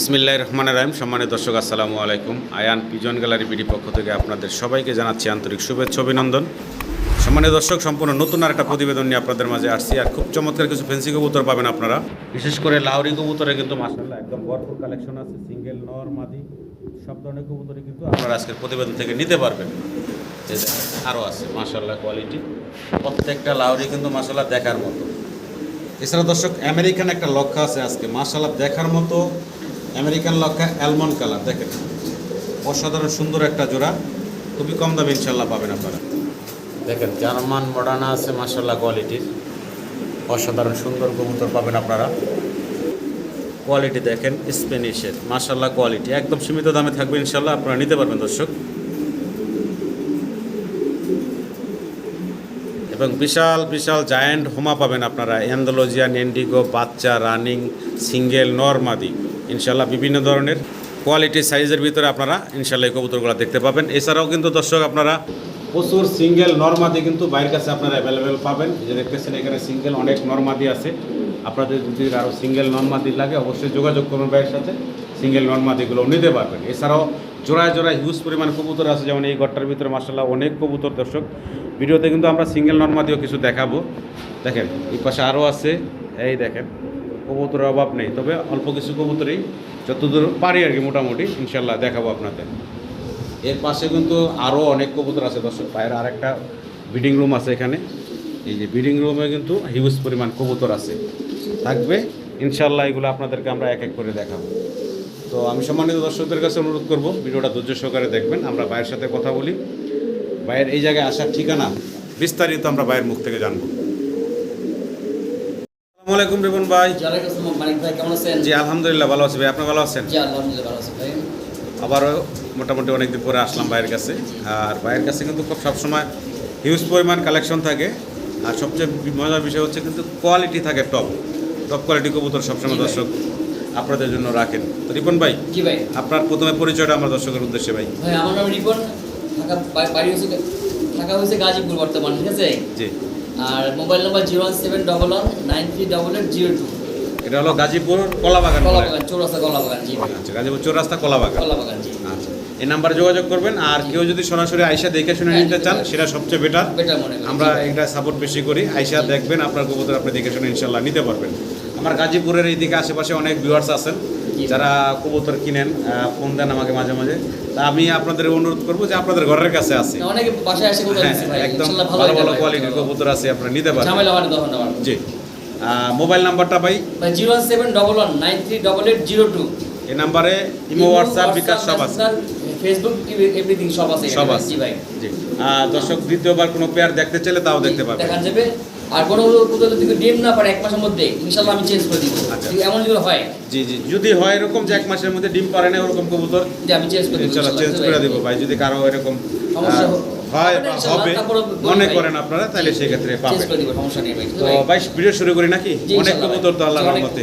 বিসমিল্লাহ রহমান রাহিম। সম্মানিত দর্শক, আসসালামু আলাইকুম। আয়ান পিজন গ্যালারি বিডি পক্ষ থেকে আপনাদের সবাইকে জানাচ্ছি আন্তরিক শুভেচ্ছা, অভিনন্দন। সম্মানিত দর্শক, সম্পূর্ণ নতুন আর একটা প্রতিবেদন নিয়ে আপনাদের মাঝে আসছি। আর খুব চমৎকার কিছু ফেন্সি কবুতর পাবেন আপনারা। বিশেষ করে লাউরি কবুতরে কিন্তু মাসাল্লাহ একদম ভরপুর কালেকশন আছে। সিঙ্গেল নর, মাদি, সব ধরনের কবুতরই কিন্তু আপনারা আজকের প্রতিবেদন থেকে নিতে পারবেন। আরও আছে মাসাল্লাহ কোয়ালিটি প্রত্যেকটা লাউরি কিন্তু মাসাল্লাহ দেখার মতো। এছাড়া দর্শক আমেরিকান একটা লক্ষ্য আছে আজকে। মার্শাল্লাহ দেখার মতো আমেরিকান লক্ষা অ্যালমন্ড কালার দেখেন। অসাধারণ সুন্দর একটা জোড়া। খুবই কম দামে ইনশাল্লাহ পাবেন আপনারা। দেখেন জার্মান মডার্না আছে মার্শাল্লাহ কোয়ালিটির অসাধারণ সুন্দর কবুতর পাবেন আপনারা। কোয়ালিটি দেখেন স্পেনিশের মার্শাল্লাহ কোয়ালিটি একদম সীমিত দামে থাকবে ইনশাল্লাহ আপনারা নিতে পারবেন দর্শক। এবং বিশাল বিশাল জায়ান্ট হোমা পাবেন আপনারা। অ্যান্ডোলজিয়ান এন্ডিগো বাচ্চা রানিং সিঙ্গেল নর্মাদি ইনশাল্লাহ বিভিন্ন ধরনের কোয়ালিটি সাইজের ভিতরে আপনারা ইনশাল্লাহ এই কবুতরগুলো দেখতে পাবেন। এছাড়াও কিন্তু দর্শক আপনারা প্রচুর সিঙ্গেল নর্মাদি কিন্তু বাইরের কাছে আপনারা অ্যাভেলেবেল পাবেন। যে দেখতেছেন এখানে সিঙ্গেল অনেক নর্মাদি আছে। আপনাদের যদি আরও সিঙ্গেল নর্মাদি লাগে অবশ্যই যোগাযোগ করুন বাইরের সাথে। সিঙ্গেল নর্মাদিগুলো নিতে পারবেন। এছাড়াও জোড়ায় জোড়ায় হিউজ পরিমাণ কবুতর আছে, যেমন এই ঘরটার ভিতরে মাসাল্লাহ অনেক কবুতর দর্শক। ভিডিওতে কিন্তু আমরা সিঙ্গেল নর্মাদিও কিছু দেখাবো। দেখেন, এই পাশে আরও আছে। এই দেখেন কবুতরের অভাব নেই। তবে অল্প কিছু কবুতরই যতদূর পারি আর কি মোটামুটি ইনশাল্লাহ দেখাবো আপনাদের। এর পাশে কিন্তু আরও অনেক কবুতর আছে দর্শক বাইরে আরেকটা ব্রিডিং রুম আছে এখানে। এই যে ব্রিডিং রুমে কিন্তু হিউজ পরিমাণ কবুতর আছে। থাকবে, ইনশাল্লাহ এগুলো আপনাদেরকে আমরা এক এক করে দেখাবো। তো আমি সম্মানিত দর্শকদের কাছে অনুরোধ করব, ভিডিওটা ধৈর্য সহকারে দেখবেন, আমরা ভাইয়ের সাথে কথা বলি। ভাইয়ের এই জায়গায় আসার ঠিকানা বিস্তারিত আমরা ভাইয়ের মুখ থেকে জানব। আলাইকুম রিবন ভাই। মানিক ভাই কেমন আছেন? জি আলহামদুলিল্লাহ ভালো আছি ভাই আপনি ভালো আছেন? জি আলহামদুলিল্লাহ ভালো আছি ভাই। আবারও মোটামুটি অনেকদিন পরে আসলাম ভাইয়ের কাছে। আর ভাইয়ের কাছে কিন্তু খুব সবসময় হিউজ পরিমাণ কালেকশন থাকে। আর সবচেয়ে মজার বিষয় হচ্ছে কিন্তু কোয়ালিটি থাকে টপ টপ কোয়ালিটি কবুতর সবসময় দর্শক আপনাদের জন্য রাখেন। তো রিপন ভাই জি ভাই। আপনার প্রথমে পরিচয়টা আমার দর্শকের উদ্দেশ্যে ভাই। ভাই আমার নাম রিপন ঢাকা বা- বাড়ি হচ্ছে ঢাকা হচ্ছে গাজীপুর বর্তমান ঠিক আছে? জি। আর mobile number zero one seven double one nine three double eight zero two. এটা হলো গাজীপুর কলাবাগান। কলাবাগান চৌরাস্তা কলাবাগান জি। আচ্ছা গাজীপুর চৌরাস্তা কলাবাগান। কলাবাগান জি। আচ্ছা এই নাম্বারে যোগাযোগ করবেন আর কেউ যদি সরাসরি আইসা দেখে শুনে হ্যাঁ, নিতে চান সেটা সবচেয়ে বেটার মনে আমরা এটা সাপোর্ট বেশি করি। আইসা দেখবেন আপনার কবুতর আপনি দেখে শুনে ইনশাল্লাহ নিতে পারবেন। আমার গাজীপুরের এই দিকে আশেপাশে অনেক ভিউয়ার্স আছেন। যারা কবুতর কিনেন ফোন দেন আমাকে মাঝে মাঝে। তা আমি আপনাদের অনুরোধ করব যে আপনাদের ঘরের কাছে আছে অনেকে বাসায় হ্যাঁ, একদম ভালো ভালো কোয়ালিটির কবুতর আছে আপনারা নিতে পারবেন। ঝামেলা না তখন আমার জি। মোবাইল নাম্বারটা ভাই? Zero seven double one nine three double eight zero two. এই নাম্বারে ইমো হোয়াটসঅ্যাপ বিকাশ সব আছে। ফেসবুক এভরিথিং সব আছে সব আছে। জি ভাই। জি। দর্শক দ্বিতীয়বার কোনো পেয়ার দেখতে চাইলে তাও দেখতে পাবেন দেখা যাবে। আর কোনো কোথাও যদি ডিম না পারে এক মাসের মধ্যে ইনশাল্লাহ আমি চেঞ্জ করে দিব। আচ্ছা। যদি এমন যদি হয়। জি জি। যদি হয় এরকম যে এক মাসের মধ্যে ডিম পারে না ওরকম কবুতর যে আমি চেঞ্জ করে দিব ইনশাল্লাহ চেঞ্জ করে দিব ভাই। যদি কারও এরকম সমস্যা আহ, হোক। হয় বা হবে মনে করেন আপনারা তাহলে সেই পাবেন করে দিব সমস্যা নেই ভাই। তো ভাই ভিডিও শুরু করি নাকি? অনেক কবুতর তো রহমতে।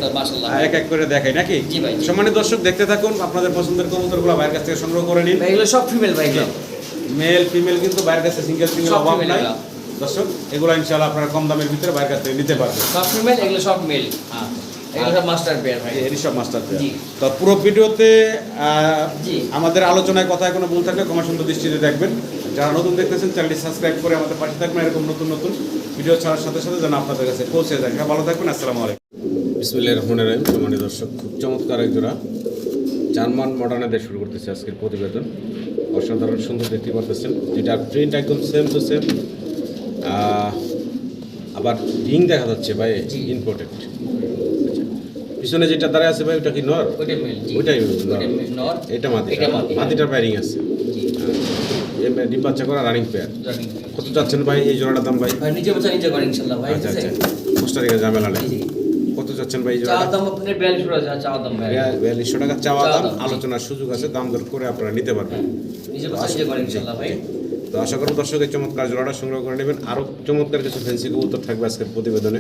এক এক করে দেখাই নাকি। সম্মানিত দর্শক দেখতে থাকুন আপনাদের পছন্দের কবুতরগুলো ভাইয়ের কাছ থেকে সংগ্রহ করে নিন। এগুলো সব ফিমেল ভাই মেল ফিমেল কিন্তু বাইরের কাছে সিঙ্গেল সিঙ্গেল অভাব নাই। দর্শক এগুলো ইনশাআল্লাহ আপনারা কম দামের ভিতরে বাইরের কাছ থেকে নিতে পারবেন। এগুলো সব মেল। মাস্টার তো পুরো ভিডিওতে আমাদের আলোচনায় কথা কোনো ভুল থাকলে ক্ষমা সুন্দর দৃষ্টিতে দেখবেন। যারা নতুন দেখতেছেন চ্যানেলটি সাবস্ক্রাইব করে আমাদের পাশে থাকবেন। এরকম নতুন নতুন ভিডিও ছাড়ার সাথে সাথে যেন আপনাদের কাছে পৌঁছে যায়। ভালো থাকবেন আসসালামু আলাইকুম। বিসমিল্লাহ রহমান রহিম সম্মানিত দর্শক খুব চমৎকার একজোড়া জার্মান মডার্নে দিয়ে শুরু করতেছে আজকের প্রতিবেদন। অসাধারণ সুন্দর দেখতে পারতেছেন। যেটা প্রিন্ট একদম সেম টু সেম আবার রিং দেখা যাচ্ছে ভাই। ইম্পর্টেন্ট পিছনে যেটা দাঁড়ায় আছে ভাই ওটা কি নর? ওইটাই নর। এটা মাদি এটা মাদি। মাদিটার প্যারিং আছে। জি। ডিম বাচ্চা করা রানিং পেয়ার কত চাচ্ছেন ভাই এই জোড়াটার দাম ভাই? ভাই নিজে করে ভাই আচ্ছা আচ্ছা। ঝামেলা নেই। কত চাচ্ছেন ভাই এই চাওয়ার দাম আপনার বিয়াল্লিশ টাকা চাওয়ার দাম ভাই। বিয়াল্লিশশো টাকা চাওয়া দাম। আলোচনার সুযোগ আছে দাম দর করে আপনারা নিতে পারবেন। নিজে তো নিজে করে জি, ভাই। তো আশা করব দর্শক এই চমৎকার জোড়াটা সংগ্রহ করে নেবেন। আরও চমৎকার কিছু ফেন্সি কবুতর থাকবে আজকের প্রতিবেদনে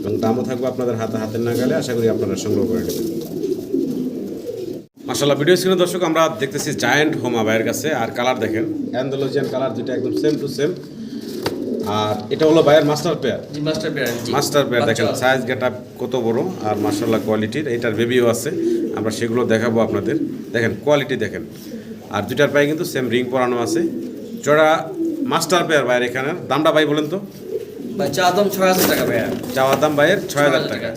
এবং দামও থাকবে আপনাদের হাতে হাতের নাগালে। আশা করি আপনারা সংগ্রহ করে নেবেন। মাসাল্লাহ ভিডিও স্ক্রিনে দর্শক আমরা দেখতেছি জায়ান্ট হোমা ভাইয়ের কাছে। আর কালার দেখেন অ্যান্ডোলজিয়ান কালার যেটা একদম সেম টু সেম আর এটা হলো ভাইয়ের master pair master pair master pair দেখেন। সাইজ গেটা কত বড় আর মার্শাল্লাহ কোয়ালিটির এটার বেবিও আছে। আমরা সেগুলো দেখাবো আপনাদের। দেখেন কোয়ালিটি দেখেন। আর দুইটার পায়ে কিন্তু সেম রিং পরানো আছে। চড়া মাস্টার পেয়ার ভাইয়ের এখানে। দামটা ভাই বলেন তো। দাম ছয় হাজার টাকা ভাইয়া। চাওয়া দাম ভাইয়ের ছয় হাজার টাকা।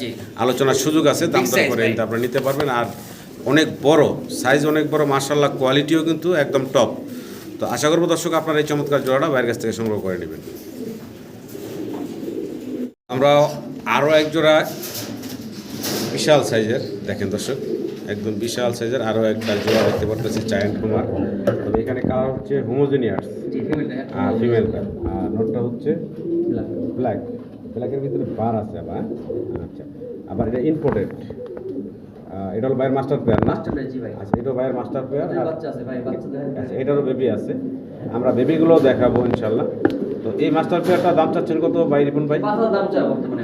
আলোচনার সুযোগ আছে দাম দর করে ভাই। কিন্তু আপনারা নিতে পারবেন। আর অনেক বড় সাইজ অনেক বড় মার্শাল্লাহ কোয়ালিটিও কিন্তু একদম টপ তো আশা করব দর্শক আপনারা এই চমৎকার জোড়াটা বাইরের কাছ থেকে সংগ্রহ করে নেবেন। আমরা আরও এক জোড়া বিশাল সাইজের দেখেন দর্শক একদম বিশাল সাইজের আরও একটা জোড়া দেখতে পারতেছি চায়ন কুমার এখানে কালার হচ্ছে হোমোজেনিয়াস আর ফিমেলটা আর নোটটা হচ্ছে ব্ল্যাক ব্ল্যাকের ভিতরে বার আছে আবার। আচ্ছা। আবার এটা ইম্পোর্টেড এটা হলো বাইরের মাস্টার পেয়ার না? ভাই। আচ্ছা এটা বাইরের মাস্টার ভাই দেখেন আচ্ছা এটারও বেবি আছে। আমরা বেবিগুলো দেখাবো ইনশাল্লাহ তো এই মাস্টার পেয়ারটা দাম চাচ্ছেন কত ভাই রিপন ভাই?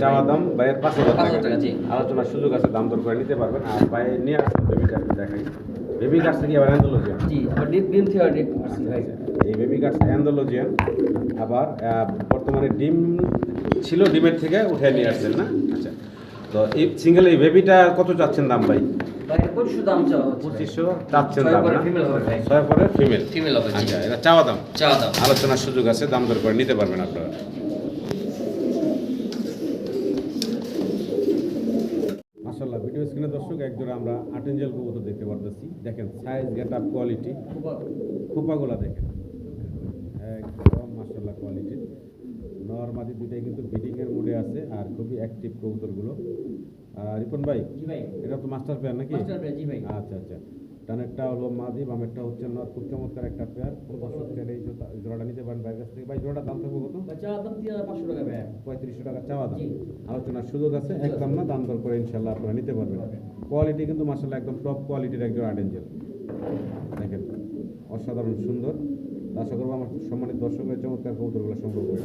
চাওয়া দাম বাইরের পাঁচ হাজার টাকা। আলোচনার সুযোগ আছে দাম দর করে নিতে পারবেন। আর বাইরে নিয়ে আসবেন বেবি কার্ড দেখাই। বেবি কার্ডটা কি আবার অ্যান্ডোলজিয়ান? জি আবার ডিম আসছে ভাই। এই বেবি কার্ডস অ্যান্ডোলজিয়ান আবার বর্তমানে ডিম ছিল ডিমের থেকে উঠে নিয়ে আসছেন না? আচ্ছা। তো এই সিঙ্গেল এই বেবিটা কত চাচ্ছেন দাম ভাই? আচ্ছা আলোচনার সুযোগ আছে দাম দর করে নিতে পারবেন আপনারা। মাশাল্লাহ ভিডিও স্ক্রিনে দর্শক একজোড়া আমরা আটেঞ্জেল কবুতর পারতেছি দেখেন সাইজ গেট আপ কোয়ালিটি খোপাগুলা দেখেন। একদম মার্শাল্লাহ কোয়ালিটির নর্মাদি দুটাই কিন্তু বিডিংয়ের মুডে আছে আর খুবই অ্যাক্টিভ কবুতরগুলো। আর রিপন ভাই এটা তো মাস্টার প্ল্যান নাকি? আচ্ছা আচ্ছা। ডানেরটা হলো মাদি বামেরটা হচ্ছে নর। খুব চমৎকার একটা পেয়ার দর্শক চাইলে এই জোড়া- জোড়াটা নিতে পারেন বাইরের কাছ থেকে। ভাই জোড়াটা দাম থাকবে কত? পাঁচশো টাকা ভাই। পঁয়ত্রিশশো টাকা চাওয়া দাম। আলোচনার সুযোগ আছে একদম না? দাম দর করে ইনশাল্লাহ আপনারা নিতে পারবেন। কোয়ালিটি কিন্তু মাসাল্লাহ একদম টপ কোয়ালিটির একজন আর্টেঞ্জেল দেখেন অসাধারণ সুন্দর। আশা করব আমার সম্মানিত দর্শকের চমৎকার কবুতরগুলো সংগ্রহ করে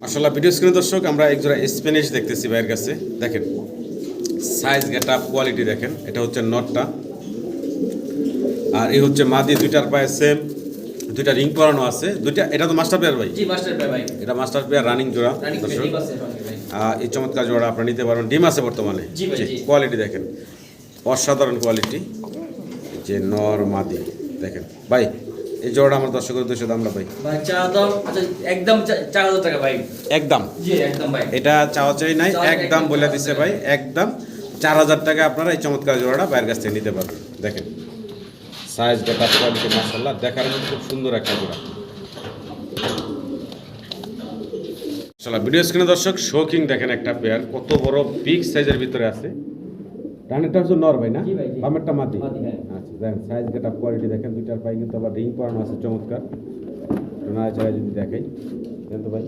মাসাল্লাহ ভিডিও স্ক্রিনে দর্শক আমরা একজোড়া স্প্যানিশ দেখতেছি ভাইয়ের কাছে। দেখেন সাইজ গেট আপ কোয়ালিটি দেখেন। এটা হচ্ছে নটটা। আর এই হচ্ছে মাদি দুইটার পায়ে সেম দুইটা রিং পরানো আছে। দুইটা এটা তো মাস্টার পেয়ার ভাই? জি মাস্টার পেয়ার ভাই। এটা মাস্টার পেয়ার রানিং জোড়া রানিং দর্শক। আছে ভাই। আহ, এই চমৎকার জোড়া আপনারা নিতে পারবেন। ডিম আছে বর্তমানে। জি ভাই, জি। কোয়ালিটি দেখেন। অসাধারণ কোয়ালিটি যে নর মাদি দেখেন। ভাই এই জোড়া আমার দর্শকের উদ্দেশ্যে দামটা ভাই? আচ্ছা একদম চার হাজার টাকা ভাই। একদম। জি একদম ভাই। এটা চাওয়া চাই নাই একদম বলে দিছে ভাই একদম। চার হাজার টাকা আপনারা এই চমৎকার জোড়াটা বাইরের কাছ থেকে নিতে পারবেন। দেখেন। সাইজ দেখা কোয়ালিটি মাসাল্লাহ দেখার মধ্যে খুব সুন্দর একটা জোড়া। চলো ভিডিও স্ক্রিনে দর্শক শোকিং দেখেন একটা পেয়ার কত বড় বিগ সাইজের ভিতরে আছে। ডানেরটা হচ্ছে নর ভাই না। বামেরটা মাদি, হ্যাঁ। আচ্ছা দেখেন সাইজ গেট আপ কোয়ালিটি দেখেন দুইটার পায়ে কিন্তু আবার রিং পরানো আছে চমৎকার। নাড়া চাড়া যদি দেখাই দেখেন তো ভাই।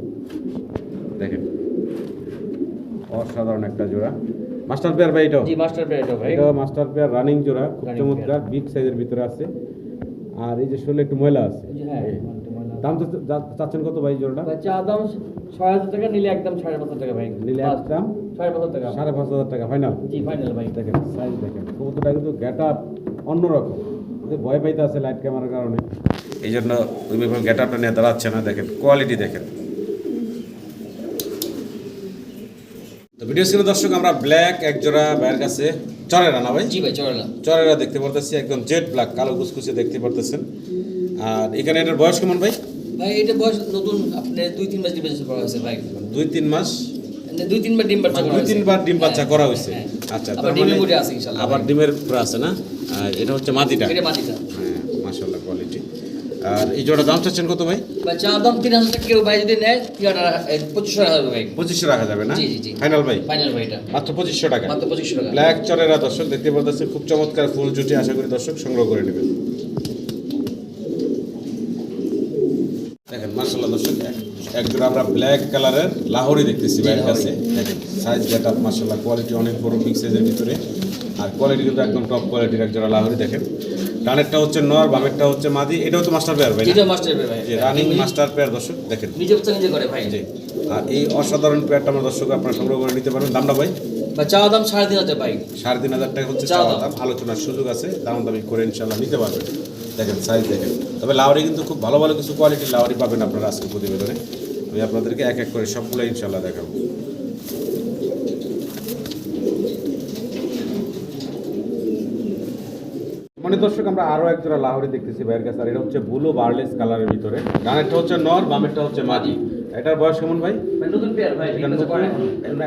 দেখেন। অসাধারণ একটা জোড়া। মাস্টার পেয়ার ভাই এটাও? জি মাস্টার পেয়ার এটা ভাই। এটাও মাস্টার পেয়ার রানিং জোড়া খুব চমৎকার বিগ সাইজের ভিতরে আছে। আর এই যে শোলে একটু ময়লা আছে। হ্যাঁ। একটু ময়লা। দাম তো চা- চাচ্ছেন কত ভাই জোড়াটা? ভাই চা দাম ছয় হাজার টাকা নিলে একদম সাড়ে পাঁচ টাকা ভাই। নিলে একদম সাড়ে পাঁচ টাকা। সাড়ে পাঁচ হাজার টাকা ফাইনাল জি ফাইনাল ভাই। দেখেন সাইজ দেখেন। কবুতরটা কিন্তু গেট আপ অন্যরকম। ভয় পাইতে আছে লাইট ক্যামেরার কারণে। এই জন্য তুমি গেট আপটা নিয়ে দাঁড়াচ্ছে না দেখেন। কোয়ালিটি দেখেন। ভিডিও স্ক্রিনে দর্শক আমরা ব্ল্যাক এক জোড়া ভাইয়ের কাছে চরেরা না ভাই? জি ভাই চড়লাম চরেরা দেখতে পারতেছি একদম জেড ব্ল্যাক কালো কুচকুচে দেখতে পারতেছেন। আর এখানে এটার বয়স কেমন ভাই? ভাই এটা বয়স নতুন আপনার দুই তিন মাস ডিম করা হয়েছে ভাই। দুই তিন মাস? মানে দুই তিনবার ডিম বাচ্চা দুই। তিনবার ডিম বাচ্চা করা হয়েছে। হ্যাঁ। আচ্ছা আবার ডিমের মানে- আছে ইনশাআল্লাহ আবার ডিমের উপরে আছে না? এটা হচ্ছে মাটিটা। এটা মাটিটা। আর এই জোড়া দাম চাচ্ছেন কত ভাই? দাম তিন হাজার টাকা কেউ ভাই যদি নেয় পঁচিশশো টাকা ভাই। পঁচিশশো রাখা যাবে না? জি, জি, জি। ফাইনাল ভাই? ফাইনাল ভাই এটা। মাত্র পঁচিশশো টাকা। মাত্র পঁচিশশো টাকা। ব্ল্যাক চরেরা দর্শক দেখতে পারতেছে খুব চমৎকার ফুল জুটি আশা করি দর্শক সংগ্রহ করে নেবেন। দেখেন মার্শাল্লাহ দর্শক এক- একজোড়া আমরা ব্ল্যাক কালারের লাহোরি দেখতেছি ভাইয়ের কাছে। দেখেন সাইজ মার্শাল্লাহ কোয়ালিটি অনেক বড় বিগ সাইজের ভিতরে। আর কোয়ালিটি কিন্তু একদম টপ কোয়ালিটির একজোড়া লাহোরি দেখেন। ডানেরটা হচ্ছে নর বামেরটা হচ্ছে মাদি এটাও তো মাস্টার পেয়ার ভাই? এটা মাস্টার পেয়ার ভাই। রানিং মাস্টার পেয়ার দর্শক দেখেন। নিজে বাচ্চা নিজে করে ভাই। জি আর এই অসাধারণ পেয়ারটা আমার দর্শক আপনারা সংগ্রহ করে নিতে পারবেন দামটা ভাই? বা চা দাম সাড়ে তিন হাজার ভাই। সাড়ে তিন হাজার টাকা হচ্ছে চাওয়া চাওয়া দাম। দাম। আলোচনার সুযোগ আছে দাম দামি করে ইনশাল্লাহ নিতে পারবেন। দেখেন সাইজ দেখেন। তবে লাউরি কিন্তু খুব ভালো ভালো কিছু কোয়ালিটির লাউরি পাবেন আপনারা আজকে প্রতিবেদনে। আমি আপনাদেরকে এক এক করে সবগুলো ইনশাল্লাহ দেখাবো। মানে দর্শক আমরা আরও এক জোড়া লাহোরি দেখতেছি ভাইয়ের কাছে আর এটা হচ্ছে ব্লু বার্লেস কালারের ভিতরে। ডানেরটা হচ্ছে নর বামেরটা হচ্ছে মাদি। এটার বয়স কেমন ভাই? নতুন পেয়ার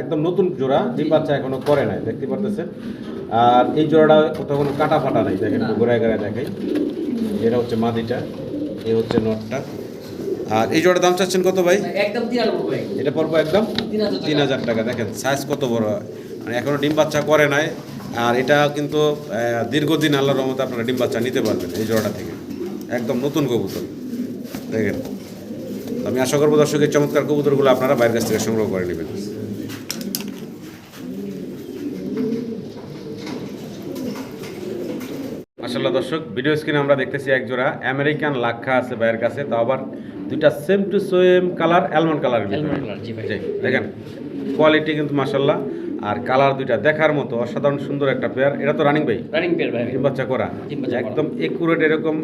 একদম নতুন জোড়া ডিম বাচ্চা এখনও করে নাই দেখতে পারতেছেন। আর এই জোড়াটা কোথাও কোনো কাটা ফাটা নাই দেখেন। ঘুরায় ঘুরায় দেখাই। এটা হচ্ছে মাদিটা এ হচ্ছে নটটা আর এই জোড়ার দাম চাচ্ছেন কত ভাই? একদম এটা পড়ব একদম তিন হাজার তিন হাজার টাকা দেখেন সাইজ কত বড় মানে এখনও ডিম বাচ্চা করে নাই আর এটা কিন্তু দীর্ঘদিন আল্লাহর রহমতে আপনারা ডিম বাচ্চা নিতে পারবেন এই জোড়াটা থেকে। একদম নতুন কবুতর। দেখেন আমি আশা করব দর্শক এই চমৎকার কবুতরগুলো আপনারা বাইরের কাছ থেকে সংগ্রহ করে নেবেন। মাসাল্লাহ দর্শক ভিডিও স্ক্রিনে আমরা দেখতেছি এক জোড়া আমেরিকান লাক্ষা আছে বাইরের কাছে তাও আবার দুইটা same to same colour almond. জি, দেখেন কোয়ালিটি কিন্তু মাসাল্লাহ আর কালার দুইটা দেখার মতো অসাধারণ সুন্দর একটা পেয়ার এটা তো রানিং ভাই রানিং পেয়ার ভাই। ডিম বাচ্চা করা। একদম একুরেট এরকম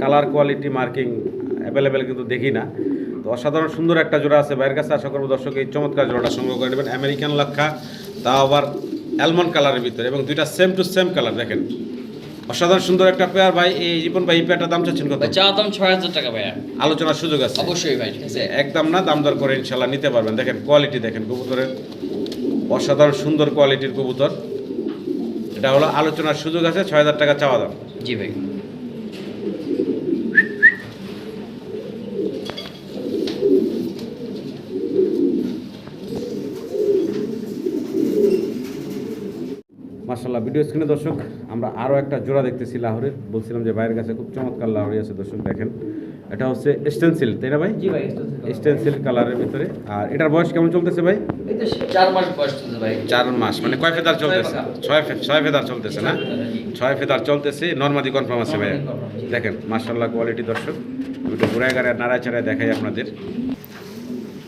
কালার কোয়ালিটি মার্কিং অ্যাভেলেবেল কিন্তু দেখি না। তো অসাধারণ সুন্দর একটা জোড়া আছে। বাইরের কাছে আশা করব দর্শক এই চমৎকার জোড়াটা সংগ্রহ করে নেবেন। আমেরিকান লাক্ষা তাও আবার অ্যালমন্ড কালারের ভিতরে। এবং দুইটা সেম টু সেম কালার দেখেন। অসাধারণ সুন্দর একটা পেয়ার ভাই এই জীবন ভাই এই পেয়ারটার দাম চাচ্ছেন কত? চা দাম ছয় হাজার টাকা ভাই আলোচনার সুযোগ আছে। অবশ্যই ভাই ঠিক আছে। একদম না দাম দর করে ইনশাল্লাহ নিতে পারবেন। দেখেন কোয়ালিটি দেখেন কবুতরের। অসাধারণ সুন্দর কোয়ালিটির কবুতর। এটা হলো আলোচনার সুযোগ আছে ছয় হাজার টাকা চাওয়া দাম। জি ভাই। মার্শাল্লাহ ভিডিও স্ক্রিনে দর্শক আমরা আরও একটা জোড়া দেখতেছি লাহোরের। বলছিলাম যে বাইরের কাছে খুব চমৎকার লাহোরি আছে দর্শক দেখেন। এটা হচ্ছে স্টেনসিল তাই না ভাই? জি ভাই স্টেনসিল কালারের ভিতরে। আর এটার বয়স কেমন চলতেছে ভাই? চার মাস বয়স চলতেছে ভাই। চার মাস মানে কয় ফেদার চলতেছে। ছয় ছয় ফেদার চলতেছে না? ছয় ফেদার, চলতেছে নর্মাদি কনফার্ম আছে ভাই। দেখেন মার্শাল্লাহ কোয়ালিটি দর্শক। দুটো ঘুরায় নাড়ায় চাড়ায় দেখাই আপনাদের।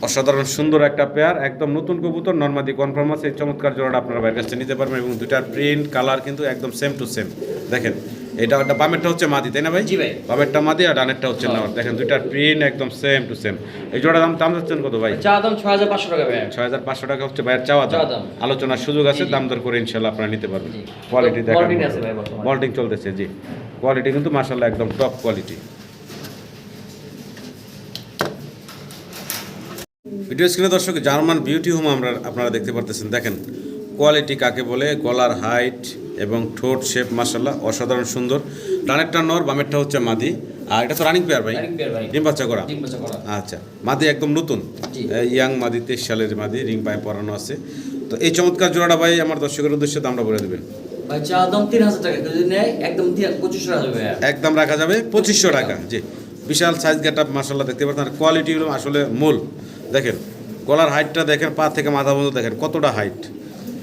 অসাধারণ সুন্দর একটা পেয়ার একদম নতুন কবুতর নর্মাদি কনফার্ম আছে। এই চমৎকার জোড়াটা আপনারা বাইরের কাছে নিতে পারবেন এবং দুটার প্রিন্ট কালার কিন্তু একদম সেম টু সেম দেখেন এটা একটা বামেরটা হচ্ছে মাদি তাই না ভাই? জি ভাই। বামেরটা মাদি আর ডানেরটা হচ্ছে হ্যাঁ। নর। দেখেন দুইটার প্রিন্ট একদম সেম টু সেম এই জোড়া দাম দাম যাচ্ছেন কত ভাই? চা দাম ছয় হাজার পাঁচশো টাকা ভাই। ছয় হাজার পাঁচশো টাকা হচ্ছে ভাইয়ের চাওয়া দাম। আলোচনার সুযোগ আছে। দাম দর করে ইনশাল্লাহ আপনারা নিতে পারবেন। কোয়ালিটি দেখেন। বল্টিং চলতেছে জি। কোয়ালিটি কিন্তু মার্শাল্লাহ একদম টপ কোয়ালিটি ভিডিও স্ক্রিনে দর্শক জার্মান বিউটি হোম আমরা আপনারা দেখতে পারতেছেন। দেখেন কোয়ালিটি কাকে বলে গলার হাইট এবং ঠোঁট শেপ মার্শাল্লাহ অসাধারণ সুন্দর। ডানেরটা নর বামেরটা হচ্ছে মাদি। আর এটা তো রানিং পেয়ার ভাই? ডিম বাচ্চা করা? আচ্ছা মাদি একদম নতুন। ইয়াং মাদি তেইশ সালের মাদি রিং পায়ে পরানো আছে। তো এই চমৎকার জোড়াটা ভাই আমার দর্শকের উদ্দেশ্যে দামটা বলে দেবেন। একদম রাখা যাবে পঁচিশশো টাকা। জি বিশাল সাইজ গেট আপ মার্শাল্লাহ দেখতে পাচ্ছেন আর কোয়ালিটিগুলো আসলে মূল। দেখেন, গলার হাইটটা দেখেন, পা থেকে মাথা পর্যন্ত দেখেন, কতটা হাইট।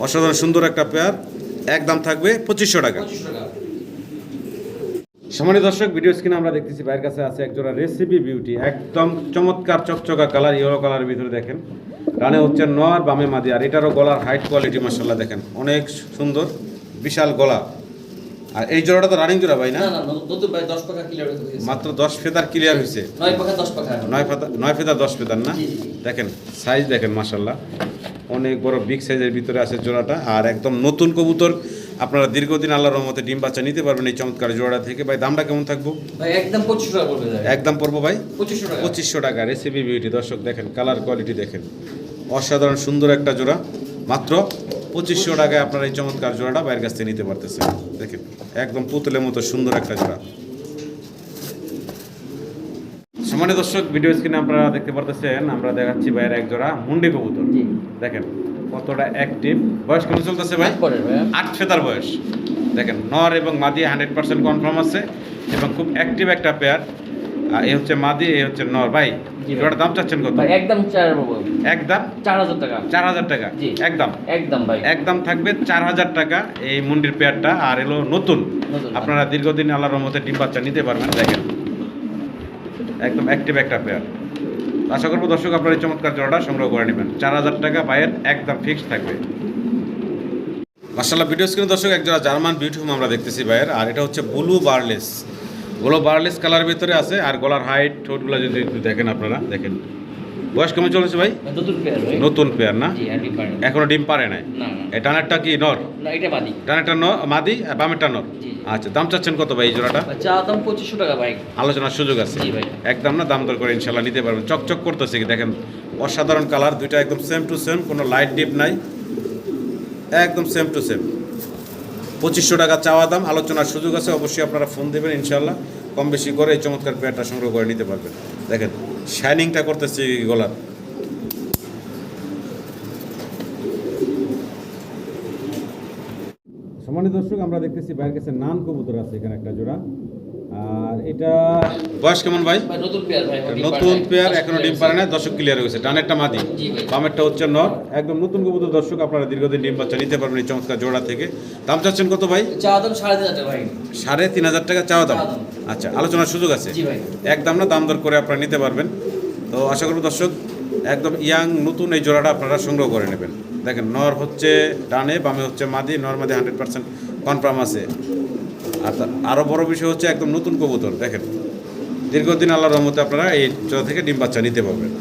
অসাধারণ, সুন্দর একটা পেয়ার একদম থাকবে পঁচিশশো টাকা। সম্মানিত দর্শক, ভিডিও স্ক্রিনে আমরা দেখতেছি বাইরের কাছে আছে একজোড়া রেসিপি বিউটি, একদম চমৎকার, চকচকা কালার, ইয়েলো কালারের ভিতরে দেখেন। রানে হচ্ছে নর বামে মাদি, আর এটারও গলার হাইট কোয়ালিটি মার্শাল্লাহ দেখেন, অনেক সুন্দর, বিশাল গলা। আর এই জোড়াটা তো রানিং জোড়া ভাই না? মাত্র দশ ফেদার ক্লিয়ার হয়েছে। নয় ফেদার দশ ফেদার না। দেখেন সাইজ দেখেন মার্শাল্লাহ অনেক বড় বিগ সাইজের ভিতরে আছে জোড়াটা। আর একদম নতুন কবুতর আপনারা দীর্ঘদিন আল্লাহর রহমতে ডিম বাচ্চা নিতে পারবেন এই চমৎকার জোড়া থেকে। ভাই দামটা কেমন থাকব? একদম পড়ব ভাই? পঁচিশশো টাকা। রেসিপি বিউটি দর্শক দেখেন কালার কোয়ালিটি দেখেন। অসাধারণ সুন্দর একটা জোড়া। মাত্র পঁচিশশো টাকায় আপনারা এই চমৎকার জোড়াটা বাইরের কাছ থেকে নিতে পারতেছেন দেখেন একদম পুতুলের মতো সুন্দর একটা জোড়া। সমানে দর্শক ভিডিও স্ক্রিনে আপনারা দেখতে পারতেছেন আমরা দেখাচ্ছি বাইরে এক জোড়া মুন্ডি কবুতর। দেখেন কতটা অ্যাক্টিভ বয়স কেমন চলতেছে ভাই? ভাই আট ফেতার বয়স। দেখেন নর এবং মাদি হান্ড্রেড পার্সেন্ট কনফার্ম আছে এবং খুব অ্যাক্টিভ একটা পেয়ার আর এই হচ্ছে মাদি এই হচ্ছে নর। ভাই। জোড়ার দাম চাচ্ছেন কত? ভাই একদম চার একদম? চার হাজার টাকা। চার হাজার টাকা? জি। একদম? একদম ভাই। একদম থাকবে চার হাজার টাকা এই মুন্ডির পেয়ারটা আর এলো নতুন। আপনারা দীর্ঘদিন আল্লাহর রহমতে ডিম বাচ্চা নিতে পারবেন দেখেন। একদম অ্যাক্টিভ একটা পেয়ার। আশা করব দর্শক আপনারা এই চমৎকার জোড়াটা সংগ্রহ করে নেবেন। চার হাজার টাকা বাইয়ের একদম ফিক্সড থাকবে। মার্শাল্লাহ ভিডিও স্ক্রিনে দর্শক একজোড়া জার্মান বিউটি হোম আমরা দেখতেছি ভাইয়ের আর এটা হচ্ছে blue barless blue barless colour ভিতরে আছে আর গলার হাইট ঠোঁটগুলো যদি একটু দেখেন আপনারা দেখেন। বয়স কেমন চলেছে ভাই? নতুন পেয়ার নতুন পেয়ার না? এখনও ডিম পারে নাই? ডানারটা কি নর? ন মাদি বামেরটা নর? আচ্ছা দাম চাচ্ছেন কত ভাই এই জোড়াটা? চা দাম পঁচিশশো টাকা ভাই। আলোচনার সুযোগ আছে। একদম না দাম দর করে ইনশাল্লাহ নিতে পারবেন। চকচক করতেছে কি দেখেন অসাধারণ কালার দুইটা একদম সেম টু সেম কোনো লাইট ডিপ নাই। একদম সেম টু সেম পঁচিশশো টাকা চাওয়া দাম, আলোচনার সুযোগ আছে, অবশ্যই আপনারা ফোন দেবেন ইনশাল্লাহ কম বেশি করে এই চমৎকার পেয়ারটা সংগ্রহ করে নিতে পারবেন। দেখেন শাইনিংটা করতেছে গলার। সম্মানিত দর্শক, আমরা দেখতেছি বাইরের কাছে নান কবুতর আছে, এখানে একটা জোড়া। আর এটা বয়স কেমন ভাই? নতুন পেয়ার ভাই নতুন পেয়ার এখনও ডিম। পারে না দর্শক ক্লিয়ার হয়ে গেছে। ডানেরটা মাদি বামেরটা হচ্ছে নর। একদম নতুন কবুতর দর্শক আপনারা দীর্ঘদিন ডিম বাচ্চা নিতে পারবেন এই চমৎকার জোড়া থেকে। দাম চাচ্ছেন কত ভাই? দাম সাড়ে তিন হাজার ভাই। সাড়ে তিন হাজার টাকা চাওয়া দাম? আচ্ছা আলোচনার সুযোগ আছে? জি ভাই। একদম না দাম দর করে আপনারা নিতে পারবেন। তো আশা করব দর্শক একদম ইয়াং নতুন এই জোড়াটা আপনারা সংগ্রহ করে নেবেন। দেখেন নর হচ্ছে ডানে বামে হচ্ছে মাদি নর মাদি হান্ড্রেড পার্সেন্ট কনফার্ম আছে। আর আরও বড় বিষয় হচ্ছে একদম নতুন কবুতর, দেখেন। দীর্ঘদিন আল্লাহর রহমতে আপনারা এই জোড়া থেকে ডিম বাচ্চা নিতে পারবেন।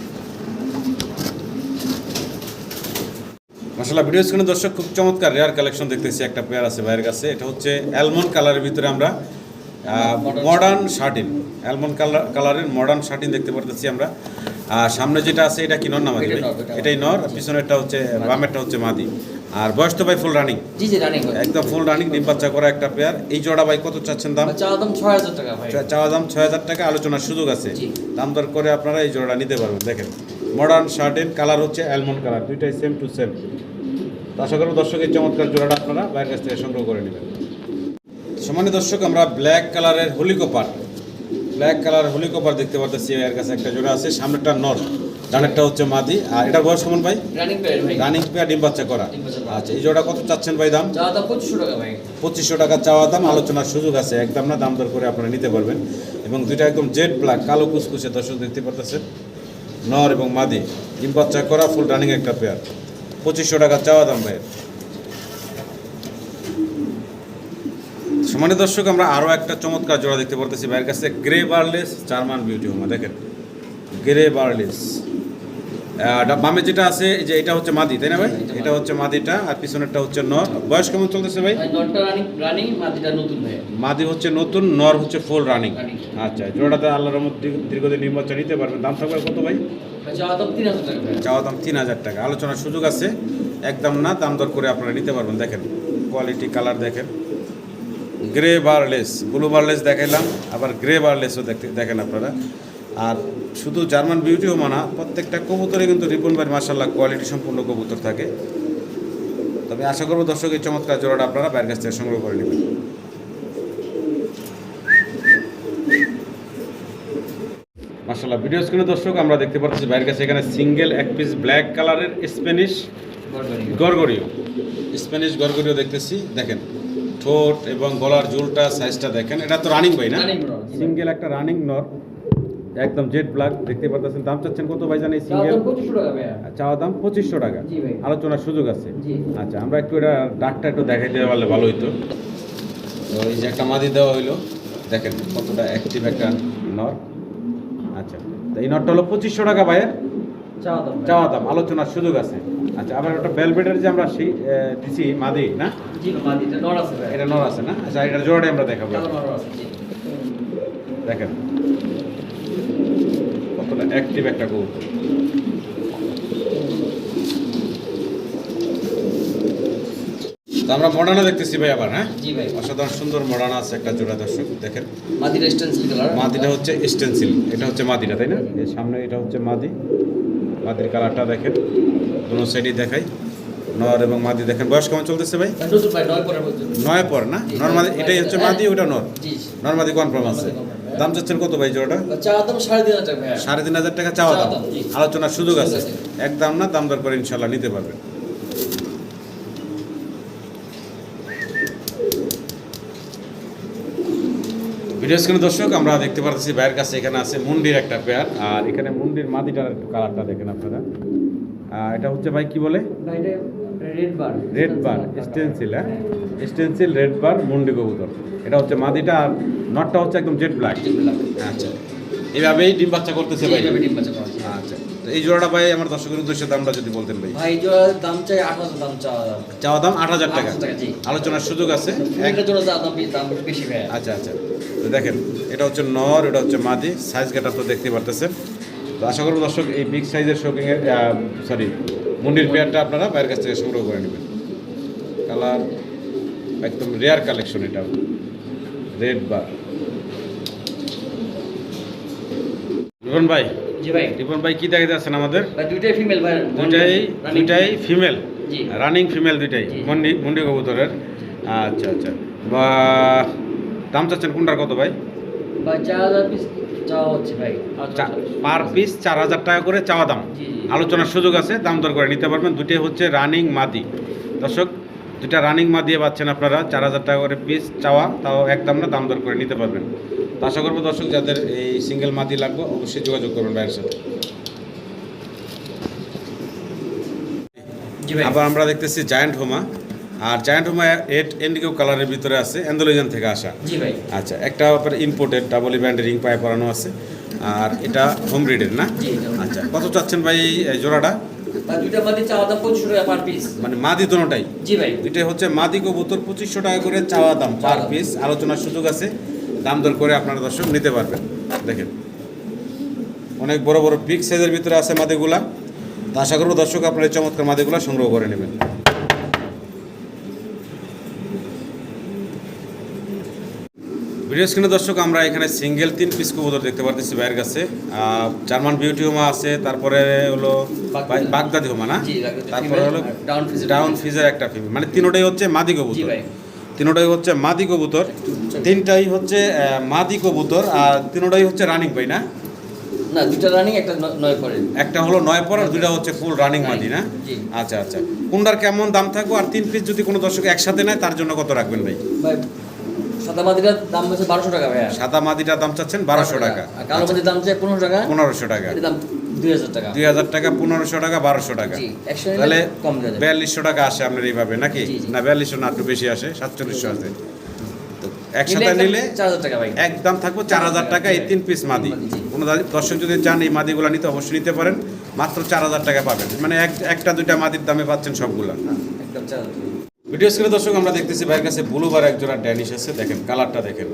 মাসাল্লাহ ভিডিও স্ক্রিনে দর্শক, খুব চমৎকার রেয়ার কালেকশন দেখতেছি, একটা পেয়ার আছে ভাইয়ের কাছে। এটা হচ্ছে অ্যালমন্ড কালারের ভিতরে আমরা মডার্ন শার্টিন অ্যালমন্ড কালার কালারের মডার্ন শার্টিন দেখতে পারতেছি আমরা। আর সামনে যেটা আছে এটা কি নর না মাদি এটাই নর পিছনেরটা হচ্ছে বামেরটা হচ্ছে মাদি। আর বয়স তো ভাই ফুল রানিং জি জি রানিং একদম ফুল রানিং ডিম বাচ্চা করা একটা পেয়ার এই জোড়া ভাই কত চাচ্ছেন দাম? চা দাম টাকা ভাই। চাওয়া দাম ছয় হাজার টাকা আলোচনার সুযোগ আছে। দাম দর করে আপনারা এই জোড়াটা নিতে পারবেন। দেখেন মডার্ন শার্টের কালার হচ্ছে অ্যালমন্ড কালার দুইটাই সেম টু সেম আশা করব দর্শকের চমৎকার জোড়াটা আপনারা বাইরের কাছ থেকে সংগ্রহ করে নেবেন। সমান্য দর্শক আমরা ব্ল্যাক কালারের হোলিকোপার ব্ল্যাক কালার হোলিকোপার দেখতে পারতেছি। এর কাছে একটা জোড়া আছে সামনেরটা নর ডানেরটা হচ্ছে মাদি। আর এটার বয়স কেমন ভাই? রানিং পেয়ার ভাই। রানিং পেয়ার ডিম বাচ্চা করা। আচ্ছা এই জোড়া কত চাচ্ছেন ভাই দাম? পঁচিশশো টাকা চাওয়া দাম আলোচনার সুযোগ আছে। একদম না দাম দর করে আপনারা নিতে পারবেন। এবং দুইটা একদম জেড ব্ল্যাক কালো কুচকুচে দর্শক দেখতে পারতেছেন। নর এবং মাদি ডিম বাচ্চা করা ফুল রানিং একটা পেয়ার পঁচিশশো টাকা চাওয়া দাম ভাইয়ের সমানে দর্শক আমরা আরও একটা চমৎকার জোড়া দেখতে পারতেছি। ভাইয়ের কাছে গ্রে বার্লেস জার্মান বিউটি হোমা দেখেন। গ্রে বার্লেস বামে যেটা আছে যে এটা হচ্ছে মাদি তাই না ভাই? এটা এটা হচ্ছে মাদিটা আর পিছনেরটা হচ্ছে নর। বয়স কেমন চলতেছে ভাই? মাদি হচ্ছে নতুন নর হচ্ছে ফুল রানিং আচ্ছা জোড়াতে আল্লাহর রহমত দীর্ঘ- দীর্ঘদিন নির্বাচন নিতে পারবেন দাম থাকবে কত ভাই? চাওয়া দাম তিন হাজার টাকা। আলোচনার সুযোগ আছে। একদম না দাম দর করে আপনারা নিতে পারবেন। দেখেন কোয়ালিটি কালার দেখেন। গ্রে বারলেস ব্লু বারলেস দেখাইলাম আবার গ্রে বারলেসও দেখতে দেখেন আপনারা। আর শুধু জার্মান বিউটিও মানা প্রত্যেকটা কবুতরে কিন্তু রিপন ভাই মার্শাল্লাহ কোয়ালিটি সম্পূর্ণ কবুতর থাকে। তবে আশা করব দর্শক এই চমৎকার জোড়াটা আপনারা বাইরের কাছ থেকে সংগ্রহ করে নেবেন। মার্শাল্লাহ ভিডিও স্ক্রিনে দর্শক আমরা দেখতে পাচ্ছি বাইরের কাছে এখানে সিঙ্গেল এক পিস ব্ল্যাক কালারের স্প্যানিশ। গরগরিও স্প্যানিশ গরগরিও দেখতেছি দেখেন। ঠোঁট এবং গলার ঝুলটা সাইজটা দেখেন। এটা তো রানিং ভাই না। সিঙ্গেল একটা রানিং নর একদম জেড ব্ল্যাক দেখতে পাচ্ছেন দাম চাচ্ছেন কত ভাই জানি চা সিঙ্গেল চাওয়া দাম পঁচিশশো টাকা। আলোচনার সুযোগ আছে। জি। আচ্ছা আমরা একটু এটা ডাকটা একটু দেখাই। দিতে পারলে ভালো হইতো। তো এই যে একটা মাদি দেওয়া হইল দেখেন কতটা অ্যাক্টিভ একটা নর আচ্ছা তো এই নটটা হলো পঁচিশশো টাকা ভাইয়ের ভাই। চাওয়া দাম আলোচনার সুযোগ আছে। আচ্ছা আবার ওটা বেলবেটের যে আমরা সেই, দিছি মাদি না? এটা নর আছে না? আচ্ছা এটার জোড়াটাই আমরা দেখাবো। দেখেন। কতটা অ্যাক্টিভ একটা কবুতর আমরা মডার্না দেখতেছি ভাই আবার হ্যাঁ? জি ভাই। অসাধারণ সুন্দর মডার্ন আছে একটা জোড়া দর্শক দেখেন। স্টেনসিল কালার মাদিটা হচ্ছে স্টেন্সিল এটা হচ্ছে মাদিটা তাই না? সামনে এটা হচ্ছে মাদি। মাদির কালারটা দেখেন। কোনো সাইডই দেখাই। নর এবং মাদি দেখেন। বয়স কেমন চলতেছে ভাই? নয় পর না? জি, নর মাদি এটাই হচ্ছে মাদি ওটা নর? নর্মাদি নর মাদি কনফার্ম আছে। দাম চাচ্ছেন কত ভাই জোড়াটা? দাম সাড়ে তিন হাজার টাকা চাওয়া দাম। আলোচনার সুযোগ আছে। এক দাম একদম না দাম দর করে ইনশাল্লাহ নিতে পারবেন। ভিডিও স্ক্রিনে দর্শক আমরা দেখতে পাচ্ছি বাইরের কাছে এখানে আছে মুন্ডির একটা পেয়ার আর এখানে মুন্ডির মাদিটার একটু কালারটা দেখেন আপনারা। এটা হচ্ছে ভাই কি বলে? Red bar red bar stencil হ্যাঁ? স্টেন্সিল রেড বার মুন্ডি কবুতর। এটা হচ্ছে মাদিটা আর নটটা হচ্ছে একদম জেড ব্ল্যাক আচ্ছা। এইভাবেই ডিম বাচ্চা করতেছে ভাই। ডিম বাচ্চা এই জোড়াটা ভাই আমার দর্শকের উদ্দেশ্যে দামটা যদি বলতেন ভাই। ভাই জোড়ার দাম চাই আট হাজার দাম চাওয়া দাম চাওয়া দাম আট হাজার টাকা। 8,000 টাকা, জি। আলোচনার সুযোগ আছে। একটা জোড়া দাম দাম বেশি ভাই আচ্ছা আচ্ছা। তো দেখেন এটা হচ্ছে নর এটা হচ্ছে মাদি। সাইজ গেটা তো দেখতে পারতেছেন। তো আশা করব দর্শক এই বিগ সাইজের শোকিংয়ের সরি মুন্ডির পেয়ারটা আপনারা বাইরের কাছ থেকে সংগ্রহ করে নেবেন। কালার একদম রেয়ার কালেকশন এটা। রেড বার রিপন ভাই জি ভাই। রিপন ভাই কি দেখাতে আছেন আমাদের? দুইটাই ফিমেল ভাই দুইটাই দুইটাই ফিমেল রানিং ফিমেল দুইটাই। মন্ডি মুন্ডি কবুতরের। আচ্ছা আচ্ছা। বা দাম চাচ্ছেন কোনটার কত ভাই? পার পিস চার হাজার টাকা করে চাওয়া দাম। আলোচনার সুযোগ আছে দাম দর করে নিতে পারবেন। দুটোই হচ্ছে রানিং মাদি। দর্শক দুটা রানিং মা দিয়ে পাচ্ছেন আপনারা। চার হাজার টাকা করে পিস চাওয়া তাও একদম না দাম দর করে নিতে পারবেন। তো আশা করব দর্শক যাদের এই সিঙ্গেল মাদি লাগবে অবশ্যই যোগাযোগ করবেন ভাইয়ের সাথে। আবার আমরা দেখতেছি জায়ান্ট হোমা আর জায়ান্ট হোমা এট এন্ডিগো কালারের ভিতরে আছে অ্যান্ডোলোজন থেকে আসা। জি ভাই। আচ্ছা একটা আপনার ইম্পোর্টেড ডাবল ব্যান্ডের রিং পায়ে পরানো আছে। আর এটা হোম রিডের না? আচ্ছা কত চাচ্ছেন ভাই এই জোড়াটা? ভাই দুইটা মাদি চাওয়া দাম পঁচিশশো টাকা পার পিস মানে মাদি দোনোটাই জি ভাই। দুইটাই হচ্ছে মাদি কবুতর পঁচিশশো টাকা করে চাওয়া দাম পার পিস আলোচনার সুযোগ আছে। দাম দর করে আপনারা দর্শক নিতে পারবেন। দেখেন। অনেক বড় বড় বিগ সাইজের ভিতরে আছে মাদিগুলা। তো আশা করব দর্শক আপনার এই চমৎকার মাদিগুলা সংগ্রহ করে নেবেন। ভিডিও স্ক্রিনে দর্শক আমরা এখানে সিঙ্গেল তিন পিস কবুতর দেখতে পারতেছি বাইরের কাছে। জার্মান বিউটি হোমা আছে তারপরে হলো বাগদাদি। হোমা না? তারপরে হলো ডাউন। ফিজের একটা ফিমেল মানে তিনোটাই হচ্ছে মাদি কবুতর। তিনোটাই হচ্ছে মাদি কবুতর তিনটাই হচ্ছে মাদি কবুতর আর তিনোটাই হচ্ছে রানিং ভাই না? না দুইটা রানিং একটা নয় পরে একটা হলো নয় পর আর দুইটা হচ্ছে ফুল রানিং মাদি না? আচ্ছা আচ্ছা। কোনটার কেমন দাম থাকব? আর তিন পিস যদি কোনো দর্শক একসাথে নেয় তার জন্য কত রাখবেন ভাই? ভাই সাদা মাদিটার দাম হচ্ছে বারোশো টাকা ভাই সাদা মাদিটার দাম চাচ্ছেন বারোশো টাকা। আর কালো মাদির দাম চাই পনেরো টাকা। পনেরোশো টাকা। দাম দুই হাজার টাকা। পনেরোশো টাকা বারোশো টাকা। তাহলে বিয়াল্লিশশো টাকা আসে আপনার এইভাবে নাকি। না বিয়াল্লিশশো না একটু বেশি আসে সাতচল্লিশশো আসে। একসাথে নিলে একদম থাকব চার হাজার টাকা এই তিন পিস মাদি। কোনো দর্শক যদি চান এই মাদিগুলো নিতে অবশ্যই নিতে পারেন। মাত্র চার হাজার টাকা পাবেন। মানে এক একটা দুইটা মাদির দামে পাচ্ছেন সবগুলা। ভিডিও স্ক্রিনে দর্শক আমরা দেখতেছি ভাইয়ের কাছে ব্লু বার এক জোড়া ড্যানিশ আছে। দেখেন কালারটা দেখেন।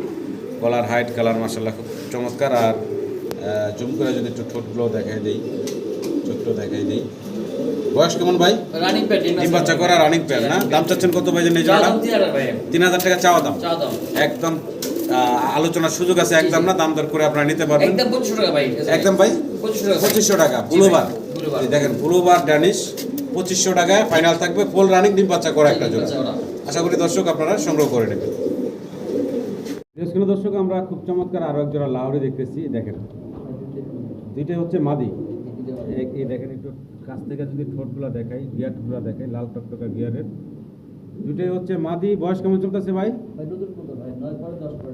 গলার হাইট কালার মাসাল্লাহ খুব চমৎকার। আর জুম করে যদি একটু ঠোঁটগুলো দেখাই দেই ঠোঁটগুলো দেখাই দেই। বয়স কেমন ভাই? রানিং প্যাড ডিম বাচ্চা করা রানিং প্যান না? দাম চাচ্ছেন কত ভাই জানেন জোড়াটা তিন হাজার ভাই। তিন হাজার টাকা চাওয়া দাম? চাওয়া দাম। একদম আলোচনার সুযোগ আছে একদম না? দাম দর করে আপনারা নিতে পারবেন। একদম পঁচিশশো টাকা ভাই। একদম ভাই? পঁচিশশো টাকা। ব্লুবার দেখেন ব্লুবার ড্যানিশ পঁচিশশো টাকায় ফাইনাল থাকবে ফুল রানিং ডিম বাচ্চা করা একটা জোড়া। আশা করি দর্শক আপনারা সংগ্রহ করে নেবেন। দর্শক আমরা খুব চমৎকার আরও এক জোড়া লাউরি দেখতেছি দেখেন। দুইটাই হচ্ছে মাদি। এই- দেখেন একটু কাছ থেকে যদি ঠোঁটগুলো দেখাই গিয়ারগুলো দেখাই লাল টকটকা গিয়ারের। দুইটাই হচ্ছে মাদি। বয়স কেমন চলতেছে ভাই?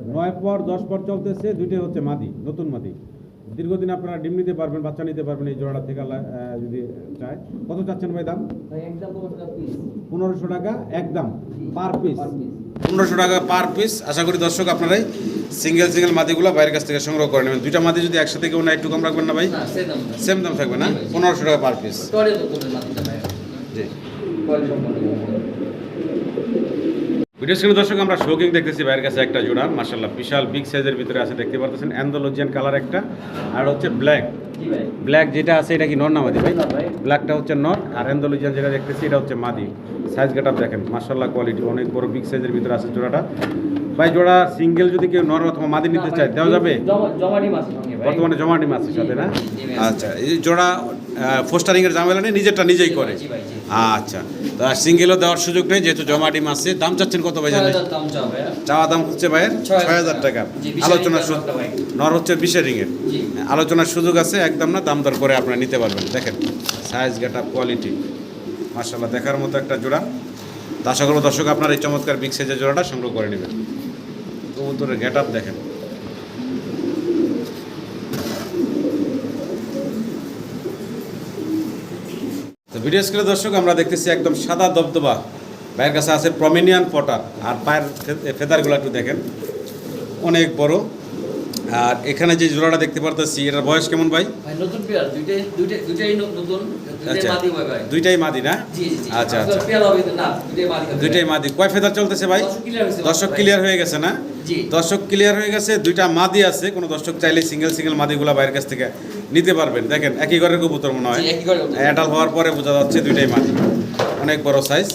নয় পর দশ পর চলতেছে দুইটাই হচ্ছে মাদি নতুন মাদি। দীর্ঘদিন আপনারা ডিম নিতে পারবেন বাচ্চা নিতে পারবেন এই জোড়াটা থেকে যদি চায়। কত চাচ্ছেন ভাই দাম? পনেরোশো টাকা পিস পনেরোশো টাকা একদম পার পিস পনেরোশো টাকা পার পিস আশা করি দর্শক আপনারাই সিঙ্গেল সিঙ্গেল মাদিগুলো বাইরের কাছ থেকে সংগ্রহ করে নেবেন। দুইটা মাদি যদি একসাথে কেউ না একটু কম রাখবেন না ভাই? সেম দাম। থাকবে না? পনেরোশো টাকা পার পিস জি। ভিডিও স্ক্রিনে দর্শক আমরা শোকিং দেখতেছি বাইরের কাছে একটা জোড়া। মার্শাল্লাহ বিশাল বিগ সাইজের ভিতরে আছে দেখতে পাচ্ছেন অ্যান্ডোলজিয়ান কালার একটা আর হচ্ছে ব্ল্যাক ব্ল্যাক যেটা আছে এটা কি নর না মাদি ভাই? ব্ল্যাকটা হচ্ছে নর আর অ্যান্ডোলজিয়ান যেটা দেখতেছি এটা হচ্ছে মাদি। সাইজ গেটআপ দেখেন মার্শাল্লাহ কোয়ালিটি অনেক বড় বিগ সাইজের ভিতরে আছে জোড়াটা। ভাই জোড়া সিঙ্গেল যদি কেউ নর অথবা মাদি নিতে চায় দেওয়া যাবে? জমাটি বর্তমানে জমা ডিম আছে সাথে না? আচ্ছা এই জোড়া ফোস্টারিং এর ঝামেলা নেই নিজেরটা নিজেই করে। আচ্ছা তো সিঙ্গেলও দেওয়ার সুযোগ নেই যেহেতু জমা ডিম আছে দাম চাচ্ছেন কত ভাই জানেন? চাওয়া দাম হচ্ছে ভাইয়ের ছয় হাজার টাকা। আলোচনার সুযোগ নর হচ্ছে বিশের রিংয়ের আলোচনার সুযোগ আছে একদম না দাম দর করে আপনারা নিতে পারবেন। দেখেন সাইজ গেট আপ কোয়ালিটি মার্শাল্লাহ দেখার মতো একটা জোড়া। তো আশা করব দর্শক আপনার এই চমৎকার বিগ সাইজের জোড়াটা সংগ্রহ করে নেবেন। কবুতরের গেট আপ দেখেন। ভিডিও স্ক্রিনে দর্শক আমরা দেখতেছি একদম সাদা দবদবা। ভাইয়ের কাছে আছে প্রমিনিয়ান পটার আর পায়ের ফেদারগুলো একটু দেখেন। অনেক বড়। আর এখানে যে জোড়াটা দেখতে পারতেছি এটার বয়স কেমন ভাই? নতুন পেয়ার। দুইটাই দুইটাই দুইটাই নতুন। দুইটাই আচ্ছা। মাদি না? আচ্ছা আচ্ছা। পেয়ার দুইটাই মাদি কয় ফেদার চলতেছে ভাই? দর্শক। ক্লিয়ার হয়ে গেছে না? দর্শক ক্লিয়ার হয়ে গেছে দুইটা মাদি আছে। কোনো দর্শক চাইলে সিঙ্গেল সিঙ্গেল মাদিগুলো বাইরের কাছ থেকে নিতে পারবেন। দেখেন একই ঘরের কবুতর মনে হয়। অ্যাডাল হওয়ার পরে বোঝা যাচ্ছে দুইটাই মাদি অনেক বড় সাইজ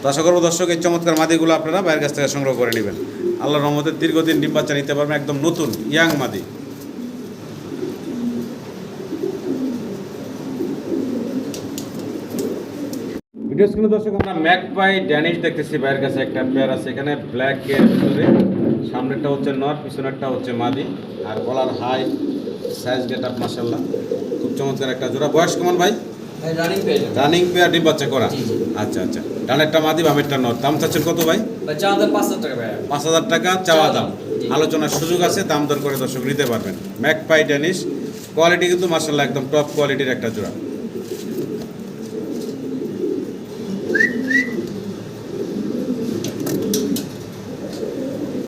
তো আশা করব দর্শক এই চমৎকার মাদিগুলো আপনারা বাইরের কাছ থেকে সংগ্রহ করে নেবেন। আল্লাহ রহমতের দীর্ঘদিন ডিম বাচ্চা নিতে পারবেন একদম নতুন ইয়াং মাদি। ভিডিও স্ক্রিনে দর্শক আমরা ম্যাকপাই ড্যানিশ দেখতেছি। বাইরের কাছে একটা পেয়ার আছে এখানে ব্ল্যাক এর ভিতরে। সামনেরটা হচ্ছে নর পিছনেরটা হচ্ছে মাদি। আর গলার হাই সাইজ গেট আপ মাসাল্লাহ খুব চমৎকার একটা জোড়া। বয়স কেমন ভাই? রানিং পেয়ার ডিম বাচ্চা করা। আচ্ছা আচ্ছা। ডানেরটা মাদি বামেরটা নর। দাম চাচ্ছেন কত ভাই? পাঁচ হাজার টাকা পাঁচ হাজার টাকা চাওয়া দাম। আলোচনার সুযোগ আছে দাম দর করে দর্শক নিতে পারবেন। ম্যাকপাই ড্যানিশ কোয়ালিটি কিন্তু মার্শাল্লাহ একদম টপ কোয়ালিটির একটা জোড়া।